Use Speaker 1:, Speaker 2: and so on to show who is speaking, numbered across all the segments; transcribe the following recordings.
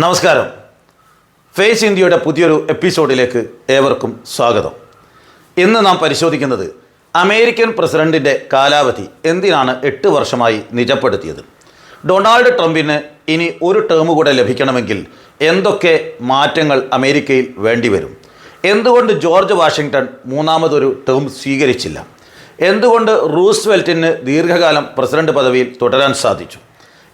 Speaker 1: നമസ്കാരം. ഫേസ് ഇന്ത്യയുടെ പുതിയൊരു എപ്പിസോഡിലേക്ക് ഏവർക്കും സ്വാഗതം. ഇന്ന് നാം പരിശോധിക്കുന്നത് അമേരിക്കൻ പ്രസിഡന്റിന്റെ കാലാവധി എന്തിനാണ് എട്ട് വർഷമായി നിജപ്പെടുത്തിയത്? ഡൊണാൾഡ് ട്രംപിന് ഇനി ഒരു ടേം കൂടെ ലഭിക്കണമെങ്കിൽ എന്തൊക്കെ മാറ്റങ്ങൾ അമേരിക്കയിൽ വേണ്ടിവരും? എന്തുകൊണ്ട് ജോർജ് വാഷിങ്ടൺ മൂന്നാമതൊരു ടേം സ്വീകരിച്ചില്ല? എന്തുകൊണ്ട് റൂസ്വെൽറ്റിന് ദീർഘകാലം പ്രസിഡന്റ് പദവിയിൽ തുടരാൻ സാധിച്ചു?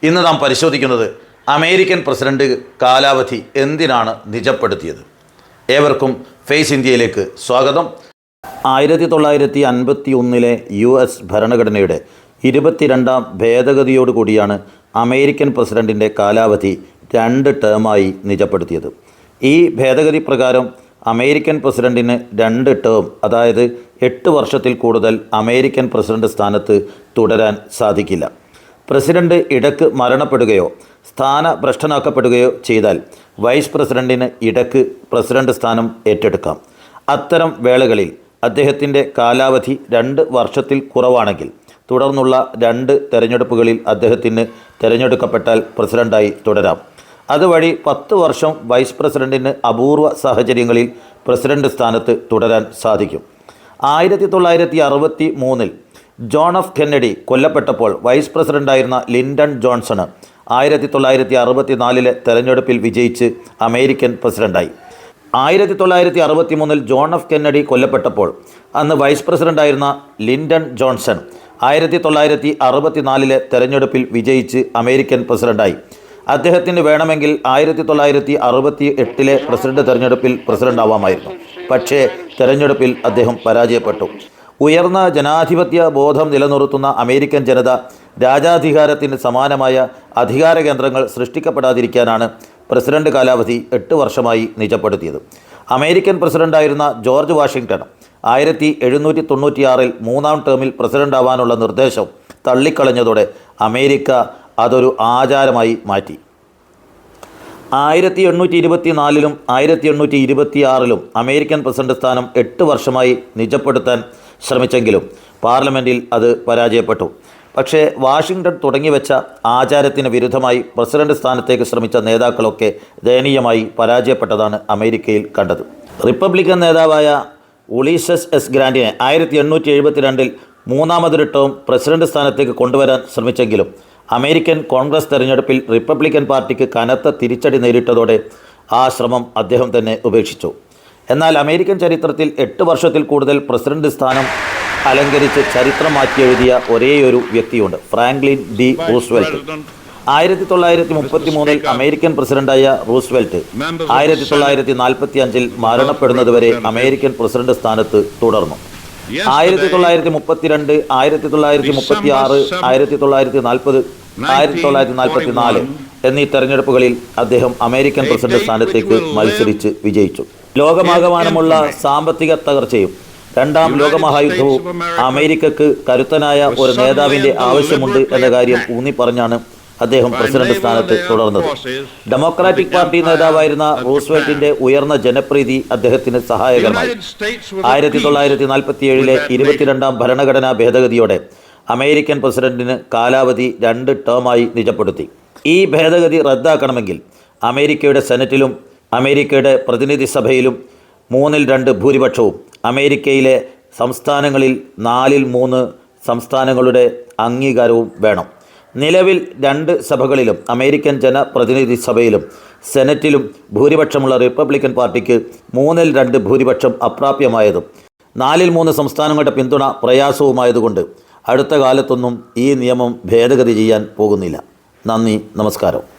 Speaker 1: ഇന്ന് നാം പരിശോധിക്കുന്നത് അമേരിക്കൻ പ്രസിഡന്റ് കാലാവധി എന്തിനാണ് നിജപ്പെടുത്തിയത്? ഏവർക്കും ഫേസ് ഇന്ത്യയിലേക്ക് സ്വാഗതം. ആയിരത്തി തൊള്ളായിരത്തി അൻപത്തി ഒന്നിലെ യു എസ് ഭരണഘടനയുടെ ഇരുപത്തിരണ്ടാം ഭേദഗതിയോടുകൂടിയാണ് അമേരിക്കൻ പ്രസിഡന്റിന്റെ കാലാവധി രണ്ട് ടേമായി നിജപ്പെടുത്തിയത്. ഈ ഭേദഗതി പ്രകാരം അമേരിക്കൻ പ്രസിഡന്റിന് രണ്ട് ടേം അതായത് എട്ട് വർഷത്തിൽ കൂടുതൽ അമേരിക്കൻ പ്രസിഡന്റ് സ്ഥാനത്ത് തുടരാൻ സാധിക്കില്ല. പ്രസിഡന്റ് ഇടയ്ക്ക് മരണപ്പെടുകയോ സ്ഥാനഭ്രഷ്ടനാക്കപ്പെടുകയോ ചെയ്താൽ വൈസ് പ്രസിഡന്റിന് ഇടയ്ക്ക് പ്രസിഡന്റ് സ്ഥാനം ഏറ്റെടുക്കാം. അത്തരം വേളകളിൽ അദ്ദേഹത്തിന്റെ കാലാവധി രണ്ട് വർഷത്തിൽ കുറവാണെങ്കിൽ തുടർന്നുള്ള രണ്ട് തെരഞ്ഞെടുപ്പുകളിൽ അദ്ദേഹത്തിന് തിരഞ്ഞെടുക്കപ്പെട്ടാൽ പ്രസിഡന്റായി തുടരാം. അതുവഴി പത്ത് വർഷം വൈസ് പ്രസിഡന്റിന് അപൂർവ സാഹചര്യങ്ങളിൽ പ്രസിഡന്റ് സ്ഥാനത്ത് തുടരാൻ സാധിക്കും. ആയിരത്തി തൊള്ളായിരത്തി അറുപത്തി മൂന്നിൽ ജോൺ എഫ് കെന്നഡി കൊല്ലപ്പെട്ടപ്പോൾ വൈസ് പ്രസിഡന്റായിരുന്ന ലിൻഡൺ ജോൺസണ് ആയിരത്തി തൊള്ളായിരത്തി അറുപത്തി നാലിലെ തെരഞ്ഞെടുപ്പിൽ വിജയിച്ച് അമേരിക്കൻ പ്രസിഡന്റായി. ആയിരത്തി തൊള്ളായിരത്തി അറുപത്തി മൂന്നിൽ ജോൺ എഫ് കെന്നഡി കൊല്ലപ്പെട്ടപ്പോൾ അന്ന് വൈസ് പ്രസിഡന്റായിരുന്ന ലിൻഡൺ ജോൺസൺ ആയിരത്തി തൊള്ളായിരത്തി അറുപത്തി നാലിലെ തെരഞ്ഞെടുപ്പിൽ വിജയിച്ച് അമേരിക്കൻ പ്രസിഡന്റായി. അദ്ദേഹത്തിന് വേണമെങ്കിൽ ആയിരത്തി തൊള്ളായിരത്തി അറുപത്തി എട്ടിലെ പ്രസിഡന്റ് തെരഞ്ഞെടുപ്പിൽ പ്രസിഡന്റ് ആവാമായിരുന്നു പക്ഷേ തെരഞ്ഞെടുപ്പിൽ അദ്ദേഹം പരാജയപ്പെട്ടു. ഉയർന്ന ജനാധിപത്യ ബോധം നിലനിർത്തുന്ന അമേരിക്കൻ ജനത രാജാധികാരത്തിന് സമാനമായ അധികാര കേന്ദ്രങ്ങൾ സൃഷ്ടിക്കപ്പെടാതിരിക്കാനാണ് പ്രസിഡന്റ് കാലാവധി എട്ട് വർഷമായി നിജപ്പെടുത്തിയത്. അമേരിക്കൻ പ്രസിഡന്റായിരുന്ന ജോർജ് വാഷിങ്ടൺ ആയിരത്തി എഴുന്നൂറ്റി തൊണ്ണൂറ്റിയാറിൽ മൂന്നാം ടേമിൽ പ്രസിഡന്റ് ആവാനുള്ള നിർദ്ദേശം തള്ളിക്കളഞ്ഞതോടെ അമേരിക്ക അതൊരു ആചാരമായി മാറ്റി. ആയിരത്തി എണ്ണൂറ്റി ഇരുപത്തി നാലിലും ആയിരത്തി എണ്ണൂറ്റി ഇരുപത്തിയാറിലും അമേരിക്കൻ പ്രസിഡന്റ് സ്ഥാനം എട്ട് വർഷമായി നിജപ്പെടുത്താൻ ശ്രമിച്ചെങ്കിലും പാർലമെന്റിൽ അത് പരാജയപ്പെട്ടു. പക്ഷേ വാഷിങ്ടൺ തുടങ്ങിവെച്ച ആചാരത്തിന് വിരുദ്ധമായി പ്രസിഡന്റ് സ്ഥാനത്തേക്ക് ശ്രമിച്ച നേതാക്കളൊക്കെ ദയനീയമായി പരാജയപ്പെട്ടതാണ് അമേരിക്കയിൽ കണ്ടത്. റിപ്പബ്ലിക്കൻ നേതാവായ ഉളീസസ് എസ് ഗ്രാൻഡിനെ ആയിരത്തി എണ്ണൂറ്റി എഴുപത്തിരണ്ടിൽ മൂന്നാമതൊരു ടേം പ്രസിഡന്റ് സ്ഥാനത്തേക്ക് കൊണ്ടുവരാൻ ശ്രമിച്ചെങ്കിലും അമേരിക്കൻ കോൺഗ്രസ് തെരഞ്ഞെടുപ്പിൽ റിപ്പബ്ലിക്കൻ പാർട്ടിക്ക് കനത്ത തിരിച്ചടി നേരിട്ടതോടെ ആ ശ്രമം അദ്ദേഹം തന്നെ ഉപേക്ഷിച്ചു. എന്നാൽ അമേരിക്കൻ ചരിത്രത്തിൽ എട്ട് വർഷത്തിൽ കൂടുതൽ പ്രസിഡന്റ് സ്ഥാനം അലങ്കരിച്ച് ചരിത്രം മാറ്റി എഴുതിയ ഒരേയൊരു വ്യക്തിയുണ്ട് ഫ്രാങ്ക്ലിൻ ഡി റൂസ്വെൽറ്റ് ആയിരത്തി തൊള്ളായിരത്തി മുപ്പത്തി മൂന്നിൽ അമേരിക്കൻ പ്രസിഡന്റായ റൂസ്വെൽറ്റ് ആയിരത്തി തൊള്ളായിരത്തി നാൽപ്പത്തി അഞ്ചിൽ മരണപ്പെടുന്നതുവരെ അമേരിക്കൻ പ്രസിഡന്റ് സ്ഥാനത്ത് തുടർന്നു. ആയിരത്തി തൊള്ളായിരത്തി മുപ്പത്തിരണ്ട് ആയിരത്തി തൊള്ളായിരത്തി മുപ്പത്തി ആറ് ആയിരത്തി തൊള്ളായിരത്തി നാൽപ്പത് ആയിരത്തി തൊള്ളായിരത്തി നാൽപ്പത്തി നാല് എന്നീ തെരഞ്ഞെടുപ്പുകളിൽ അദ്ദേഹം അമേരിക്കൻ പ്രസിഡന്റ് സ്ഥാനത്തേക്ക് മത്സരിച്ച് വിജയിച്ചു. ലോകമാകമാനമുള്ള സാമ്പത്തിക തകർച്ചയും രണ്ടാം ലോകമഹായുദ്ധവും അമേരിക്കക്ക് കരുത്തനായ ഒരു നേതാവിന്റെ ആവശ്യമുണ്ട് എന്ന കാര്യം ഊന്നി പറഞ്ഞാണ് അദ്ദേഹം പ്രസിഡന്റ് സ്ഥാനത്ത് തുടർന്നത്. ഡെമോക്രാറ്റിക് പാർട്ടി നേതാവായിരുന്ന റൂസ്വെൽറ്റിന്റെ ഉയർന്ന ജനപ്രീതി അദ്ദേഹത്തിന് സഹായകമായി ആയിരത്തി തൊള്ളായിരത്തി നാൽപ്പത്തി ഏഴിലെ ഇരുപത്തിരണ്ടാം ഭരണഘടനാ ഭേദഗതിയോടെ അമേരിക്കൻ പ്രസിഡന്റിന് കാലാവധി രണ്ട് ടേമായി നിജപ്പെടുത്തി. ഈ ഭേദഗതി റദ്ദാക്കണമെങ്കിൽ അമേരിക്കയുടെ സെനറ്റിലും അമേരിക്കയുടെ പ്രതിനിധി സഭയിലും മൂന്നിൽ രണ്ട് ഭൂരിപക്ഷവും. അമേരിക്കയിലെ സംസ്ഥാനങ്ങളിൽ നാലിൽ മൂന്ന് സംസ്ഥാനങ്ങളുടെ അംഗീകാരവും വേണം. നിലവിൽ രണ്ട് സഭകളിലും അമേരിക്കൻ ജനപ്രതിനിധി സഭയിലും സെനറ്റിലും ഭൂരിപക്ഷമുള്ള റിപ്പബ്ലിക്കൻ പാർട്ടിക്ക് മൂന്നിൽ രണ്ട് ഭൂരിപക്ഷം അപ്രാപ്യമായതും നാലിൽ മൂന്ന് സംസ്ഥാനങ്ങളുടെ പിന്തുണ പ്രയാസവുമായതുകൊണ്ട് അടുത്ത കാലത്തൊന്നും ഈ നിയമം ഭേദഗതി ചെയ്യാൻ പോകുന്നില്ല. നന്ദി നമസ്കാരം.